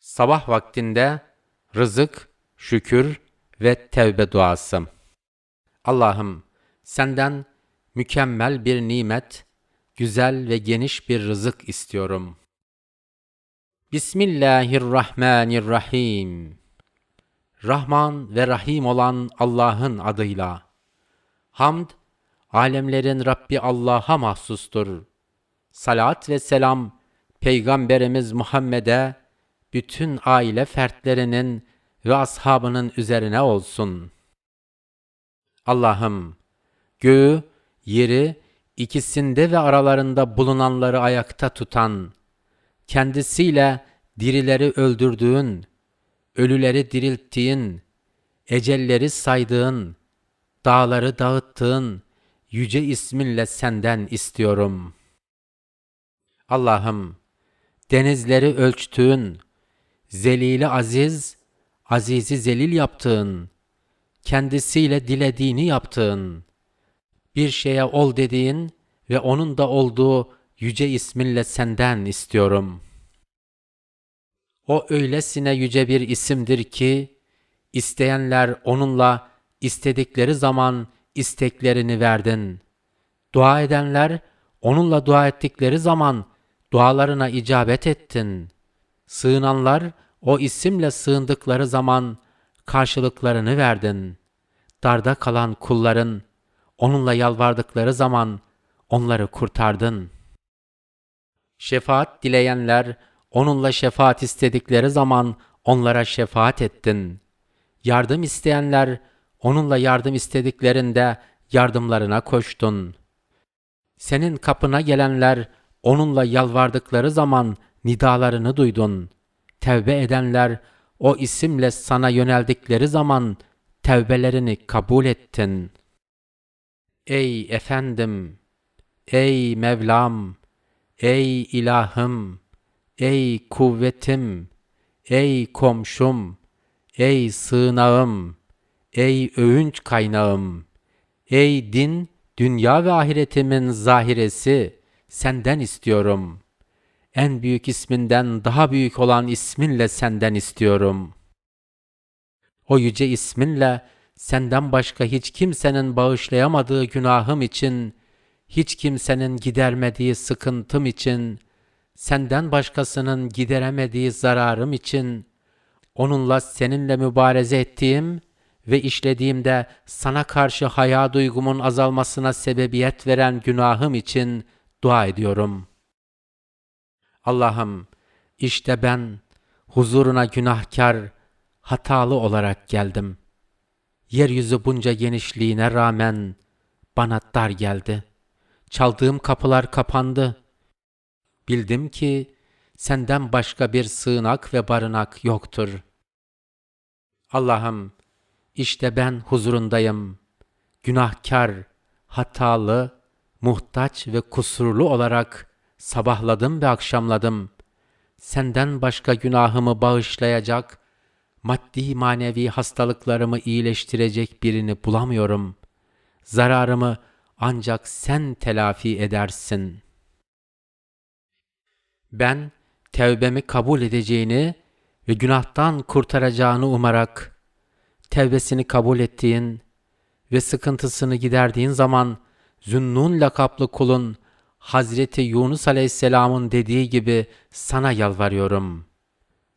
Sabah vaktinde rızık, şükür ve tevbe duası. Allah'ım senden mükemmel bir nimet, güzel ve geniş bir rızık istiyorum. Bismillahirrahmanirrahim. Rahman ve Rahim olan Allah'ın adıyla. Hamd, alemlerin Rabbi Allah'a mahsustur. Salat ve selam, Peygamberimiz Muhammed'e, bütün aile fertlerinin ve ashabının üzerine olsun. Allah'ım, göğü, yeri, ikisinde ve aralarında bulunanları ayakta tutan, kendisiyle dirileri öldürdüğün, ölüleri dirilttiğin, ecelleri saydığın, dağları dağıttığın yüce isminle senden istiyorum. Allah'ım, denizleri ölçtüğün, zelili aziz, azizi zelil yaptığın, kendisiyle dilediğini yaptığın, bir şeye ol dediğin ve onun da olduğu yüce isminle senden istiyorum. O öylesine yüce bir isimdir ki, isteyenler onunla istedikleri zaman isteklerini verdin. Dua edenler onunla dua ettikleri zaman dualarına icabet ettin. Sığınanlar o isimle sığındıkları zaman karşılıklarını verdin. Darda kalan kulların onunla yalvardıkları zaman onları kurtardın. Şefaat dileyenler onunla şefaat istedikleri zaman onlara şefaat ettin. Yardım isteyenler onunla yardım istediklerinde yardımlarına koştun. Senin kapına gelenler onunla yalvardıkları zaman nidalarını duydun. Tevbe edenler o isimle sana yöneldikleri zaman tevbelerini kabul ettin. Ey efendim, ey Mevlam, ey ilahım, ey kuvvetim, ey komşum, ey sığınağım, ey övünç kaynağım, ey din, dünya ve ahiretimin zahiresi, senden istiyorum. En büyük isminden daha büyük olan isminle senden istiyorum. O yüce isminle senden başka hiç kimsenin bağışlayamadığı günahım için, hiç kimsenin gidermediği sıkıntım için, senden başkasının gideremediği zararım için, onunla seninle mübareze ettiğim ve işlediğimde sana karşı haya duygumun azalmasına sebebiyet veren günahım için dua ediyorum. Allah'ım işte ben huzuruna günahkar, hatalı olarak geldim. Yeryüzü bunca genişliğine rağmen bana dar geldi. Çaldığım kapılar kapandı. Bildim ki senden başka bir sığınak ve barınak yoktur. Allah'ım işte ben huzurundayım. Günahkar, hatalı, muhtaç ve kusurlu olarak sabahladım ve akşamladım. Senden başka günahımı bağışlayacak, maddi manevi hastalıklarımı iyileştirecek birini bulamıyorum. Zararımı ancak sen telafi edersin. Ben tevbemi kabul edeceğini ve günahtan kurtaracağını umarak tevbesini kabul ettiğin ve sıkıntısını giderdiğin zaman Zünnun lakaplı kulun Hazreti Yunus Aleyhisselam'ın dediği gibi sana yalvarıyorum.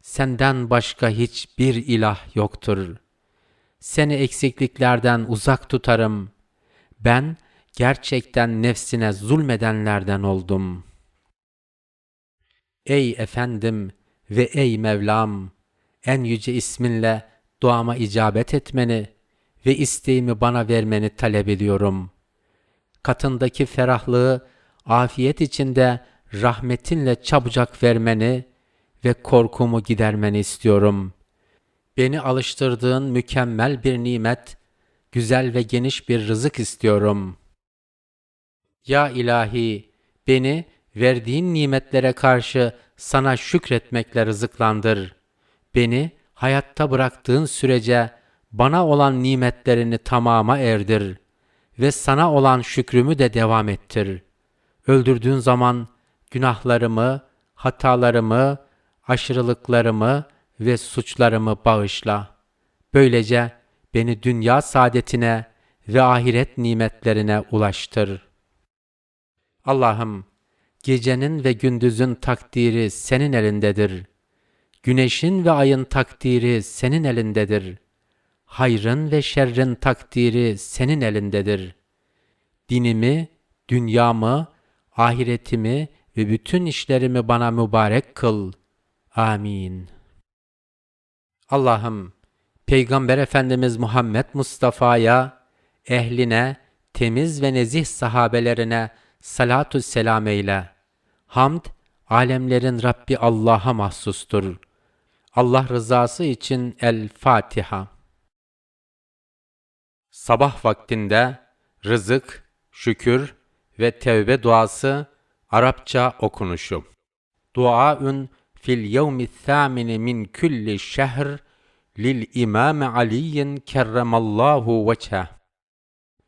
Senden başka hiçbir ilah yoktur. Seni eksikliklerden uzak tutarım. Ben gerçekten nefsine zulmedenlerden oldum. Ey efendim ve ey Mevlam, en yüce isminle duama icabet etmeni ve isteğimi bana vermeni talep ediyorum. Katındaki ferahlığı afiyet içinde rahmetinle çabucak vermeni ve korkumu gidermeni istiyorum. Beni alıştırdığın mükemmel bir nimet, güzel ve geniş bir rızık istiyorum. Ya ilahi, beni verdiğin nimetlere karşı sana şükretmekle rızıklandır. Beni hayatta bıraktığın sürece bana olan nimetlerini tamama erdir ve sana olan şükrümü de devam ettir. Öldürdüğün zaman günahlarımı, hatalarımı, aşırılıklarımı ve suçlarımı bağışla. Böylece beni dünya saadetine ve ahiret nimetlerine ulaştır. Allah'ım, gecenin ve gündüzün takdiri senin elindedir. Güneşin ve ayın takdiri senin elindedir. Hayrın ve şerrin takdiri senin elindedir. Dinimi, dünyamı, ahiretimi ve bütün işlerimi bana mübarek kıl. Amin. Allah'ım, Peygamber Efendimiz Muhammed Mustafa'ya, ehline, temiz ve nezih sahabelerine salatü selam eyle. Hamd, alemlerin Rabbi Allah'a mahsustur. Allah rızası için El Fatiha. Sabah vaktinde rızık, şükür ve tevbe duası Arapça okunuşu. Duaun fil yevmi thâmini min kulli şehr lil İmam Aliyin kerremallahu veçheh.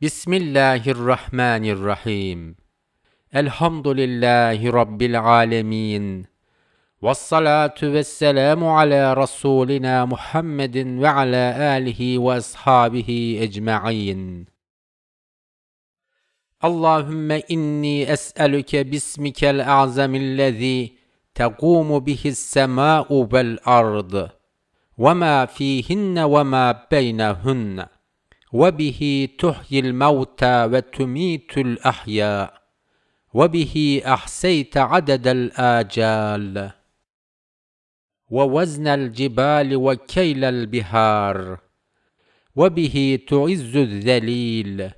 Bismillahirrahmanirrahim. Elhamdülillahi Rabbil alemin. Vessalatu vesselamu ala Rasulina Muhammedin ve ala alihi ve ashabihi ecma'in. اللهم إني أسألك باسمك الأعظم الذي تقوم به السماء والأرض وما فيهن وما بينهن وبه تحيي الموتى وتميت الأحياء وبه أحصيت عدد الآجال ووزن الجبال وكيل البهار وبه تعز الذليل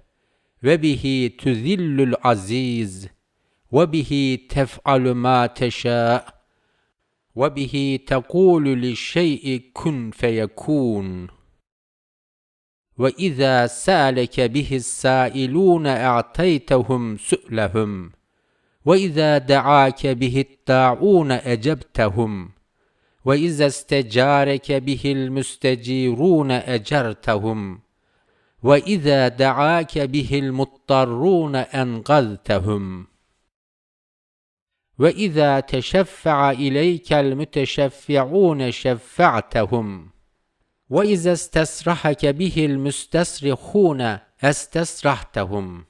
وبه تذل العزيز وبه تفعل ما تشاء وبه تقول للشيء كن فيكون. وإذا سالك به السائلون أعطيتهم سؤلهم وإذا دعاك به الداعون أجبتهم وإذا استجارك به المستجيرون أجرتهم. واذا دعاك به المضطرون انقذتهم. واذا تشفع اليك المتشفعون شفعتهم. واذا استسرحك به المستسرخون استسرحتهم.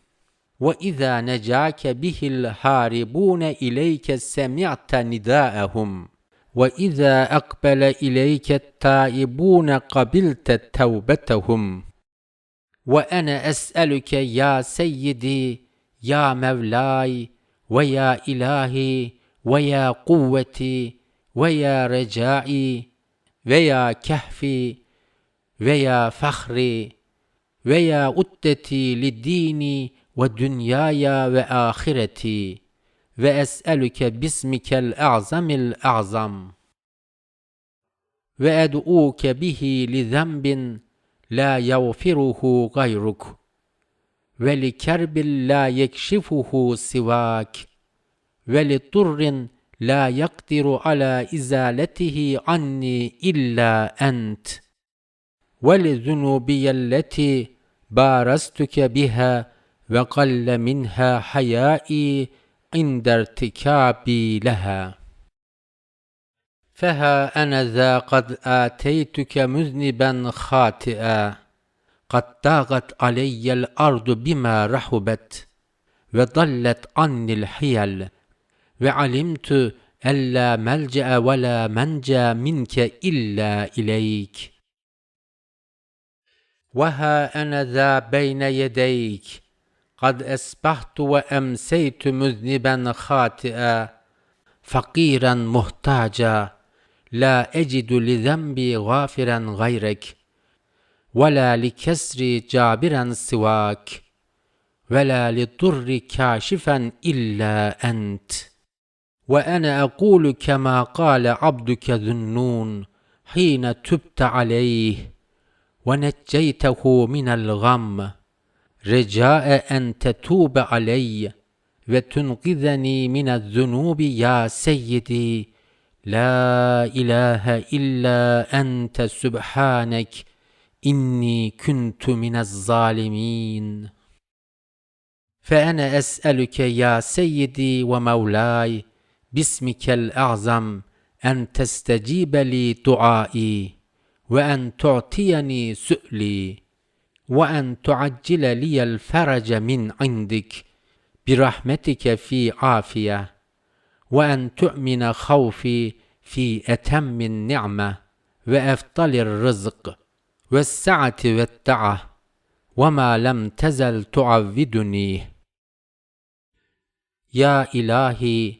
واذا نجاك به الهاربون اليك سمعت نداءهم. واذا اقبل اليك التائبون قبلت توبتهم وأنا أسألك يا سيدي يا مولاي ويا إلهي ويا قوتي ويا رجائي ويا كهفي ويا فخري ويا أدتي لديني ودنياي وآخرتي وأسألك باسمك الأعظم الأعظم وأدعوك به لذنب لا يغفره غيرك ولكرب لا يكشفه سواك ولضر لا يقدر على إزالته عني إلا أنت ولذنوبي التي بارزتك بها وقل منها حيائي عند ارتكابي لها. فها أنا ذا قد آتيتك مذنبا خاطئا قد ضاقت علي الأرض بما رحبت وضلت عني الحيل وعلمت ألا ملجأ ولا منجى منك إلا إليك وها أنا ذا بين يديك قد أسبحت وأمسيت مذنبا خاطئا فقيرا محتاجا لا أجد لذنبي غافرا غيرك ولا لكسري جابرا سواك ولا للضر كاشفا إلا أنت. وأنا أقول كما قال عبدك ذنون حين تبت عليه ونجيته من الغم رجاء أن تتوب علي وتنقذني من الذنوب يا سيدي. لا إله إلا أنت سبحانك إني كنت من الظالمين. فأنا أسألك يا سيدي ومولاي باسمك الأعظم أن تستجيب لي دعائي وأن تعطيني سؤلي وأن تعجل لي الفرج من عندك برحمتك في عافية. وأن تؤمن خوفي في أتم النعمة وأفضل الرزق والسعة والتعة وما لم تزل تعودني يا إلهي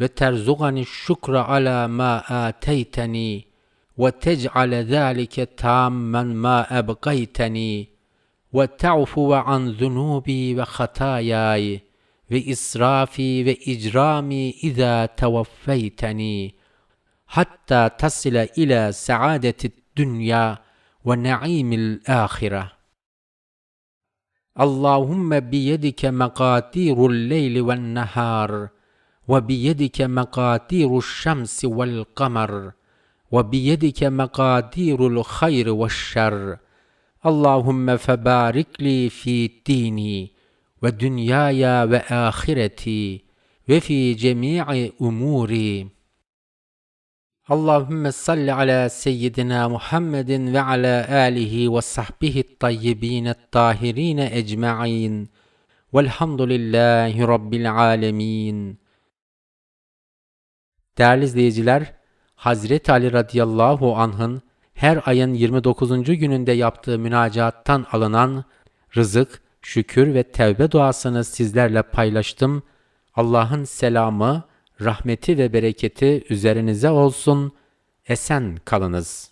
وترزقني الشكر على ما آتيتني وتجعل ذلك تاما ما أبقيتني وتعفو عن ذنوبي وخطاياي. وإسرافي وإجرامي إذا توفيتني حتى تصل إلى سعادة الدنيا ونعيم الآخرة. اللهم بيدك مقاتير الليل والنهار وبيدك مقاتير الشمس والقمر وبيدك مقادير الخير والشر. اللهم فبارك لي في ديني ve dünyaya ve ahireti ve fi cemi'i umuri. Allahümme salli ala seyyidina Muhammedin ve ala alihi ve sahbihi tayyibin tahirin ecma'in. Velhamdülillahi Rabbil alemin. Değerli izleyiciler, Hazreti Ali radıyallahu anh'ın her ayın 29. gününde yaptığı münacattan alınan rızık, şükür ve tevbe duasını sizlerle paylaştım. Allah'ın selamı, rahmeti ve bereketi üzerinize olsun. Esen kalınız.